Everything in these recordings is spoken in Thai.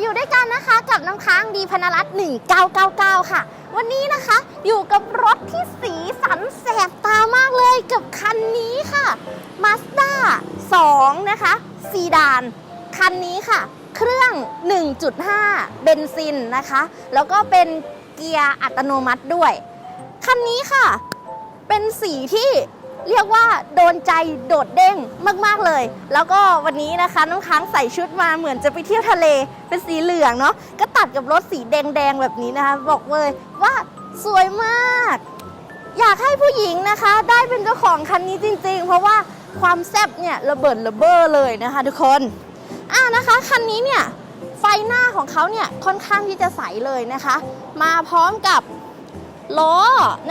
อยู่ด้วยกันนะคะกับน้ำค้างดีพนรัตน์1999 ค่ะ วันนี้นะคะอยู่กับรถที่สีสันแสบตามากเลยกับคันนี้ค่ะ Mazda 2 นะคะซีดาน คันนี้ค่ะ เครื่อง 1.5 เบนซินนะคะ แล้วก็เป็นเกียร์อัตโนมัติด้วย คันนี้ค่ะ เป็นสีที่ เรียกว่าโดนใจโดดเด้งมาก ๆ เลย แล้วก็วันนี้นะคะน้ำค้างใส่ชุดมาเหมือนจะไปเที่ยวทะเลเป็นสีเหลืองเนาะก็ตัดกับรถสีแดง ๆ แบบนี้นะคะ บอกเลยว่าสวยมาก อยากให้ผู้หญิงนะคะ ได้เป็นเจ้าของคันนี้จริง ๆ เพราะว่าความแซ่บเนี่ยระเบิดระเบ้อเลยนะคะ ทุกคนอ่านะคะคันนี้เนี่ยไฟหน้าของเขาเนี่ยค่อนข้างที่จะใสเลยนะคะ มาพร้อมกับล้อ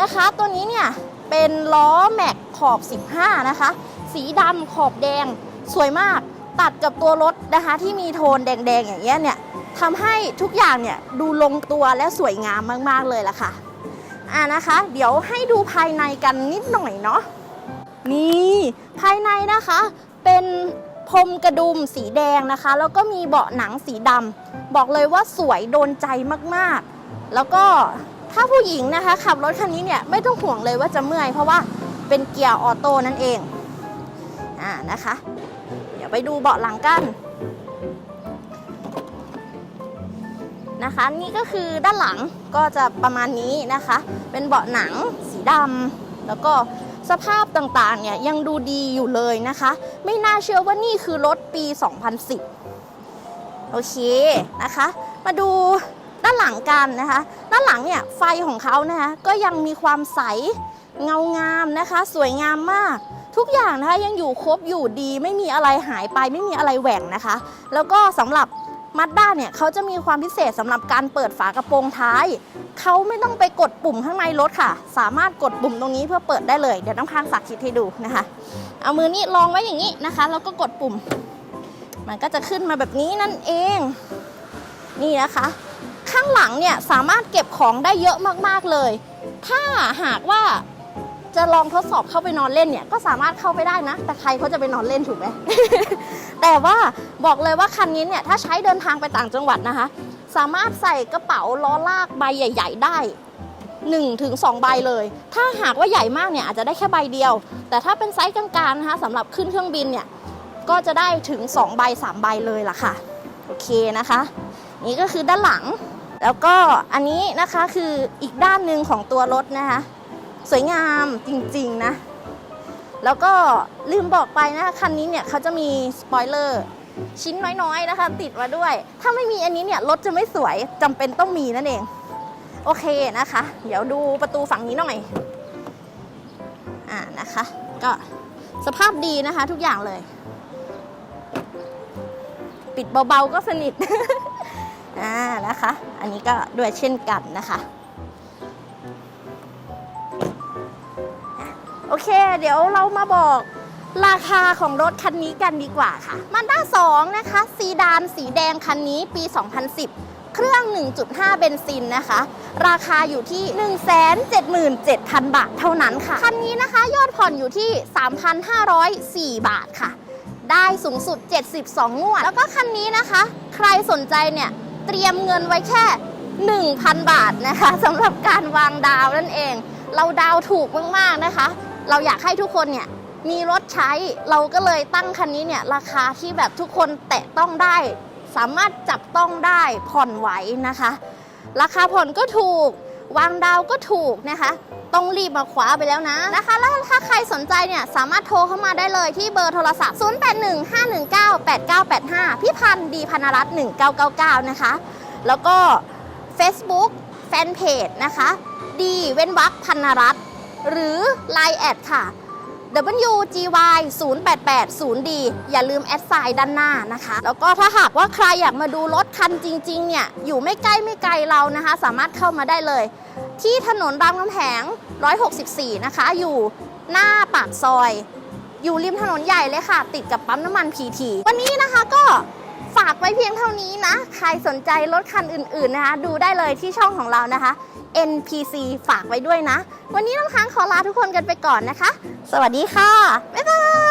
นะคะ ตัวนี้เนี่ยเป็นล้อแม็ก อบ 15 นะคะ สีดำขอบแดงสวยมาก ตัดกับตัวรถนะคะ ที่มีโทนแดงๆ อย่างเงี้ยเนี่ยทำให้ทุกอย่างเนี่ยดูลงตัวและสวยงามมากๆเลยล่ะค่ะอ่านะคะ เดี๋ยวให้ดูภายในกันนิดหน่อยเนาะนี่ภายในนะคะ เป็นพรมกระดุมสีแดงนะคะ แล้วก็มีเบาะหนังสีดำบอกเลยว่าสวยโดนใจมากๆ แล้วก็ถ้าผู้หญิงนะคะ ขับรถคันนี้เนี่ยไม่ต้องห่วงเลยว่าจะเมื่อยเพราะว่า เป็นเกียร์ออโต้นั่นเองอ่านะคะ เดี๋ยวไปดูเบาะหลังกันนะคะ นี่ก็คือด้านหลังก็จะประมาณนี้นะคะ เป็นเบาะหนังสีดำแล้วก็สภาพต่างๆเนี่ยยังดูดีอยู่เลยนะคะ ไม่น่าเชื่อว่านี่คือรถปี 2010 โอเคนะคะ มาดู ด้านหลังกันนะคะ ด้านหลังเนี่ยไฟของเขานะคะก็ยังมีความใสเงางามนะคะ สวยงามมาก ทุกอย่างนะคะยังอยู่ครบอยู่ดีไม่มีอะไรหายไปไม่มีอะไรแหว่งนะคะ แล้วก็สำหรับมัดด้าเนี่ยเขาจะมีความพิเศษสำหรับการเปิดฝากระโปรงท้าย เขาไม่ต้องไปกดปุ่มข้างในรถค่ะ สามารถกดปุ่มตรงนี้เพื่อเปิดได้เลย เดี๋ยวน้ำค้างสาธิตให้ดูนะคะ เอามือนี้ลองไว้อย่างนี้นะคะ แล้วก็กดปุ่ม มันก็จะขึ้นมาแบบนี้นั่นเอง นี่นะคะ ข้างหลังเนี่ยสามารถเก็บของได้เยอะมากๆเลย ถ้าหากว่าจะลองทดสอบเข้าไปนอนเล่นเนี่ยก็สามารถเข้าไปได้นะ แต่ใครเขาจะไปนอนเล่นถูกไหม แต่ว่าบอกเลยว่าคันนี้เนี่ยถ้าใช้เดินทางไปต่างจังหวัดนะคะ สามารถใส่กระเป๋าล้อลากใบใหญ่ ๆ ได้1ถึง2ใบเลย ถ้าหากว่าใหญ่มากเนี่ยอาจจะได้แค่ใบเดียว แต่ถ้าเป็นไซส์กลางๆนะคะสำหรับขึ้นเครื่องบินเนี่ยก็จะได้ถึง 2 ใบ 3 ใบเลยล่ะค่ะ โอเคนะคะ นี่ก็คือด้านหลัง แล้วก็อันนี้นะคะคืออีกด้านหนึ่งของตัวรถนะคะ สวยงามจริงๆนะ แล้วก็ลืมบอกไปนะคะคันนี้เนี่ยเขาจะมีสปอยเลอร์ชิ้นน้อยๆนะคะ ติดมาด้วย ถ้าไม่มีอันนี้เนี่ยรถจะไม่สวยจำเป็นต้องมีนั่นเอง โอเคนะคะ เดี๋ยวดูประตูฝั่งนี้หน่อย อ่านะคะ ก็สภาพดีนะคะทุกอย่างเลย ปิดเบาๆก็สนิท อ่านะคะ อันนี้ก็ด้วยเช่นกันนะคะโอเค เดี๋ยวเรามาบอกราคาของรถคันนี้กันดีกว่าค่ะมันด้า2นะคะ ซีดานสีแดงคันนี้ปี 2010 เครื่อง 1.5 เบนซินนะคะ ราคาอยู่ที่ 177,000 บาทเท่านั้นค่ะ คันนี้นะคะ ยอดผ่อนอยู่ที่ 3,504 บาทค่ะ ได้สูงสุด 72 งวด แล้วก็คันนี้นะคะ ใครสนใจเนี่ย เตรียมเงินไว้แค่ 1,000 บาทนะคะสำหรับการวางดาวนั่นเอง เราดาวถูกมากๆนะคะ เราอยากให้ทุกคนเนี่ยมีรถใช้เราก็เลยตั้งคันนี้เนี่ยราคาที่แบบทุกคนแตะต้องได้ สามารถจับต้องได้ผ่อนไหวนะคะ ราคาผ่อนก็ถูก วางดาวก็ถูกนะคะ ต้องรีบมาคว้าไปแล้วนะนะคะแล้วถ้าใครสนใจเนี่ยสามารถโทรเข้ามาได้เลยที่เบอร์โทรศัพท์ 0815198985 พี่พันธ์ดีพนรัตน์1999 นะคะ แล้วก็ Facebook แฟนเพจนะคะ ดีเว้นวักพันรัตน์หรือ Line แอดค่ะ WGY 0880D อย่าลืมแอดไซน์ด้านหน้านะคะ แล้วก็ถ้าหากว่าใครอยากมาดูรถคันจริง ๆ เนี่ย อยู่ไม่ใกล้ไม่ไกลเรานะคะ สามารถเข้ามาได้เลย ที่ถนนรามคำแหง 164 นะคะ อยู่หน้าปากซอย อยู่ริมถนนใหญ่เลยค่ะ ติดกับปั๊มน้ำมันพีทีวันนี้นะคะก็ฝากไว้เพียงเท่านี้นะ ใครสนใจรถคันอื่นๆนะคะ ดูได้เลยที่ช่องของเรานะคะ NPC ฝากไว้ด้วยนะ วันนี้น้องค้างขอลาทุกคนกันไปก่อนนะคะ สวัสดีค่ะ บ๊ายบาย